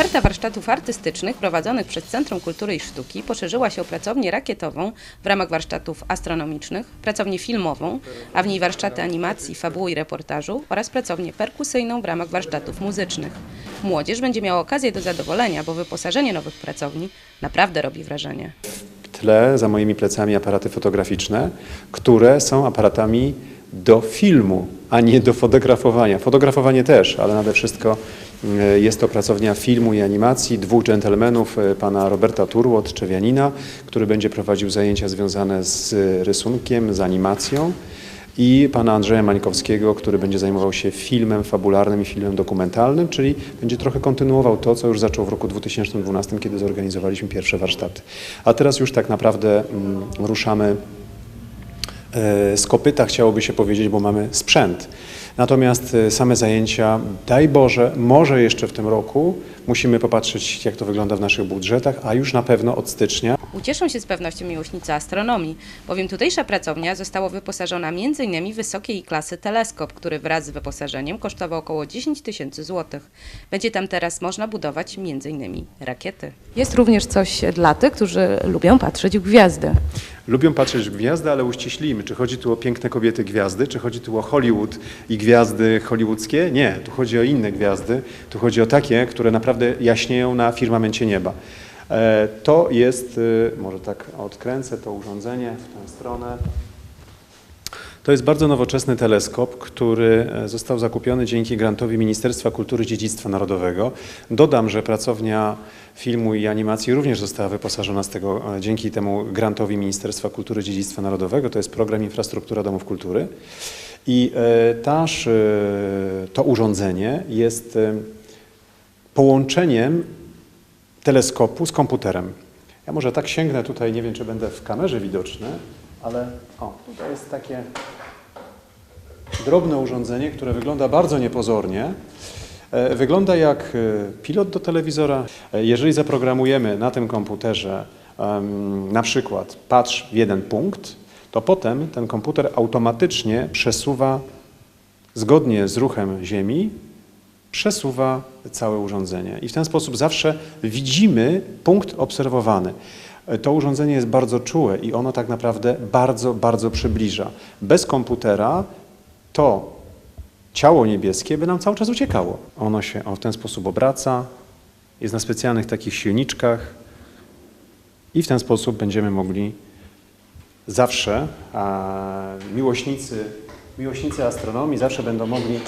Oferta warsztatów artystycznych prowadzonych przez Centrum Kultury i Sztuki poszerzyła się o pracownię rakietową w ramach warsztatów astronomicznych, pracownię filmową, a w niej warsztaty animacji, fabuły i reportażu oraz pracownię perkusyjną w ramach warsztatów muzycznych. Młodzież będzie miała okazję do zadowolenia, bo wyposażenie nowych pracowni naprawdę robi wrażenie. W tle za moimi plecami aparaty fotograficzne, które są aparatami do filmu, a nie do fotografowania. Fotografowanie też, ale nade wszystko e, jest to pracownia filmu i animacji dwóch dżentelmenów, e, pana Roberta Turłot, Czewianina, który będzie prowadził zajęcia związane z rysunkiem, z animacją i pana Andrzeja Mańkowskiego, który będzie zajmował się filmem fabularnym i filmem dokumentalnym, czyli będzie trochę kontynuował to, co już zaczął w roku 2012, kiedy zorganizowaliśmy pierwsze warsztaty. A teraz już tak naprawdę mm, ruszamy z kopyta, chciałoby się powiedzieć, bo mamy sprzęt. Natomiast e, same zajęcia, daj Boże, może jeszcze w tym roku musimy popatrzeć, jak to wygląda w naszych budżetach, a już na pewno od stycznia Ucieszą się z pewnością miłośnicy astronomii, bowiem tutejsza pracownia została wyposażona m.in. w wysokiej klasy teleskop, który wraz z wyposażeniem kosztował około 10 tysięcy złotych. Będzie tam teraz można budować m.in. rakiety. Jest również coś dla tych, którzy lubią patrzeć w gwiazdy. Lubią patrzeć w gwiazdy, ale uściślimy, czy chodzi tu o piękne kobiety gwiazdy, czy chodzi tu o Hollywood i gwiazdy hollywoodzkie? Nie, tu chodzi o inne gwiazdy, tu chodzi o takie, które naprawdę jaśnieją na firmamencie nieba. E, To jest, e, może tak odkręcę to urządzenie w tę stronę. To jest bardzo nowoczesny teleskop, który e, został zakupiony dzięki grantowi Ministerstwa Kultury i Dziedzictwa Narodowego. Dodam, że pracownia filmu i animacji również została wyposażona z tego, e, dzięki temu grantowi Ministerstwa Kultury i Dziedzictwa Narodowego. To jest program Infrastruktura Domów Kultury. I e, taż, e, to urządzenie jest połączeniem teleskopu z komputerem. Ja może tak sięgnę tutaj, nie wiem czy będę w kamerze widoczny, ale o, tutaj jest takie drobne urządzenie, które wygląda bardzo niepozornie. E, Wygląda jak e, pilot do telewizora. E, Jeżeli zaprogramujemy na tym komputerze na przykład patrz w jeden punkt, to potem ten komputer automatycznie przesuwa zgodnie z ruchem Ziemi przesuwa całe urządzenie. I w ten sposób zawsze widzimy punkt obserwowany. To urządzenie jest bardzo czułe i ono tak naprawdę bardzo, bardzo przybliża. Bez komputera to ciało niebieskie by nam cały czas uciekało. Ono się o, w ten sposób obraca, jest na specjalnych takich silniczkach i w ten sposób będziemy mogli zawsze, a miłośnicy, miłośnicy astronomii zawsze będą mogli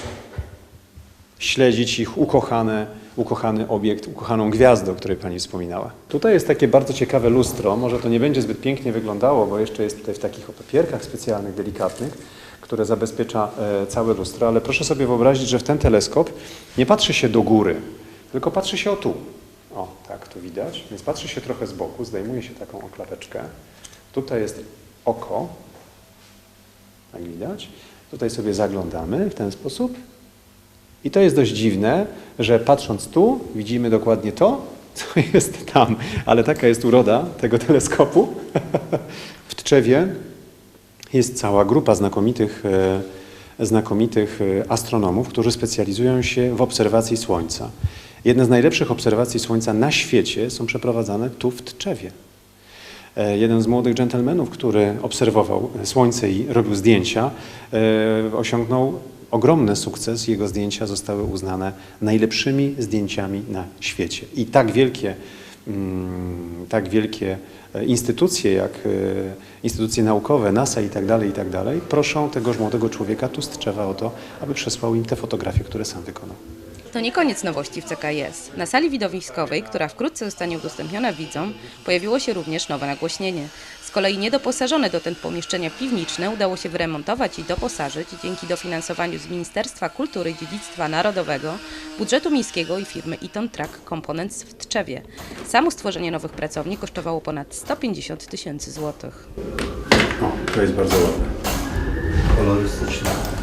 śledzić ich ukochane, ukochany obiekt, ukochaną gwiazdę, o której Pani wspominała. Tutaj jest takie bardzo ciekawe lustro. Może to nie będzie zbyt pięknie wyglądało, bo jeszcze jest tutaj w takich oto pierkach specjalnych, delikatnych, które zabezpiecza e, całe lustro, ale proszę sobie wyobrazić, że w ten teleskop nie patrzy się do góry, tylko patrzy się o tu. O, tak, tu widać. Więc patrzy się trochę z boku, zdejmuje się taką oklapeczkę. Tutaj jest oko, jak widać. Tutaj sobie zaglądamy w ten sposób i to jest dość dziwne, że patrząc tu, widzimy dokładnie to, co jest tam. Ale taka jest uroda tego teleskopu. W Tczewie jest cała grupa znakomitych, e, znakomitych e, astronomów, którzy specjalizują się w obserwacji Słońca. Jedne z najlepszych obserwacji Słońca na świecie są przeprowadzane tu w Tczewie. E, Jeden z młodych dżentelmenów, który obserwował Słońce i robił zdjęcia, osiągnął ogromny sukces. Jego zdjęcia zostały uznane najlepszymi zdjęciami na świecie. I tak wielkie, tak wielkie e, instytucje jak e, instytucje naukowe, NASA i tak dalej, i tak dalej, proszą tegoż młodego człowieka tu z Tczewa o to, aby przesłał im te fotografie, które sam wykonał. To nie koniec nowości w CKS. Na sali widowiskowej, która wkrótce zostanie udostępniona widzom, pojawiło się również nowe nagłośnienie. Kolei niedoposażone dotąd pomieszczenia piwniczne udało się wyremontować i doposażyć dzięki dofinansowaniu z Ministerstwa Kultury i Dziedzictwa Narodowego, budżetu miejskiego i firmy Eaton Track Components w Tczewie. Samo stworzenie nowych pracowni kosztowało ponad 150 tysięcy złotych. To jest bardzo ładne. kolorystyczne.